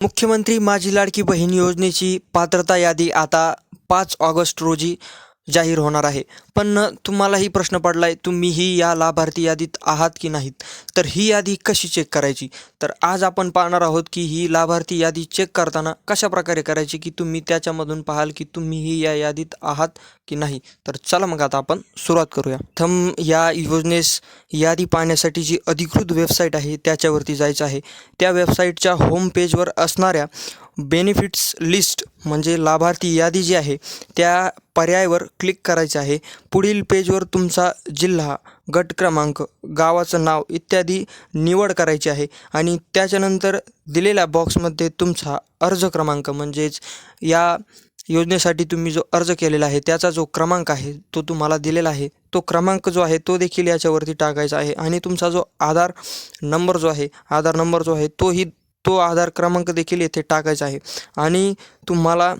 मुख्यमंत्री माझी लाडकी बहीण योजनेची पात्रता यादी आता पाच ऑगस्ट रोजी जाहीर होणार आहे. पण तुम्हालाही प्रश्न पडला आहे तुम्हीही या लाभार्थी यादीत आहात की नाहीत? तर ही यादी कशी चेक करायची? तर आज आपण पाहणार आहोत की ही लाभार्थी यादी चेक करताना कशा प्रकारे करायची की तुम्ही त्याच्यामधून पाहाल की तुम्हीही या यादीत आहात की नाही? तर चला मग आता आपण सुरुवात करूया. प्रथम या योजनेस यादी पाहण्यासाठी जी अधिकृत वेबसाईट आहे त्याच्यावरती जायचं आहे. त्या वेबसाईटच्या होम पेजवर असणाऱ्या बेनिफिट्स लिस्ट म्हणजे लाभार्थी यादी जी आहे त्या पर्यायावर क्लिक करायचे आहे. पुढील पेजवर तुमचा जिल्हा गट क्रमांक गावाचं नाव इत्यादी निवड करायची आहे. आणि त्याच्यानंतर दिलेल्या बॉक्समध्ये तुमचा अर्ज क्रमांक म्हणजेच या योजनेसाठी तुम्ही जो अर्ज केलेला आहे त्याचा जो क्रमांक आहे तो तुम्हाला दिलेला आहे. तो क्रमांक जो आहे तो देखील याच्यावरती टाकायचा आहे. आणि तुमचा जो आधार नंबर जो आहे आधार नंबर जो आहे तोही तो आधार क्रमांक देखील येथे टाकायचा आहे. आणि तुम्हाला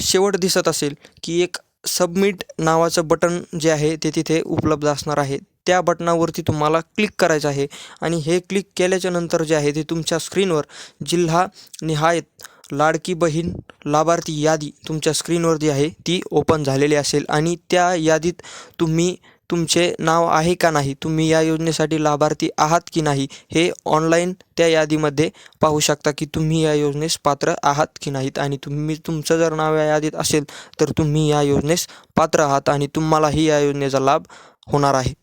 शेवट दिसत असेल की एक सबमिट नावाचं बटन जे आहे ते तिथे उपलब्ध असणार आहे. त्या बटनावरती तुम्हाला क्लिक करायचं आहे. आणि हे क्लिक केल्याच्यानंतर जे आहे ते तुमच्या स्क्रीनवर जिल्हा निहायत लाडकी बहीण लाभार्थी यादी तुमच्या स्क्रीनवर जी आहे ती ओपन झालेली असेल. आणि त्या यादीत तुम्ही तुमचे नाव आहे का नाही तुम्ही या योजनेसाठी लाभार्थी आहात की नाही हे ऑनलाईन त्या यादीमध्ये पाहू शकता की तुम्ही या योजनेस पात्र आहात की नाहीत. आणि तुम्ही तुमचं जर नाव या यादीत असेल तर तुम्ही या योजनेस पात्र आहात आणि तुम्हालाही या योजनेचा लाभ होणार आहे.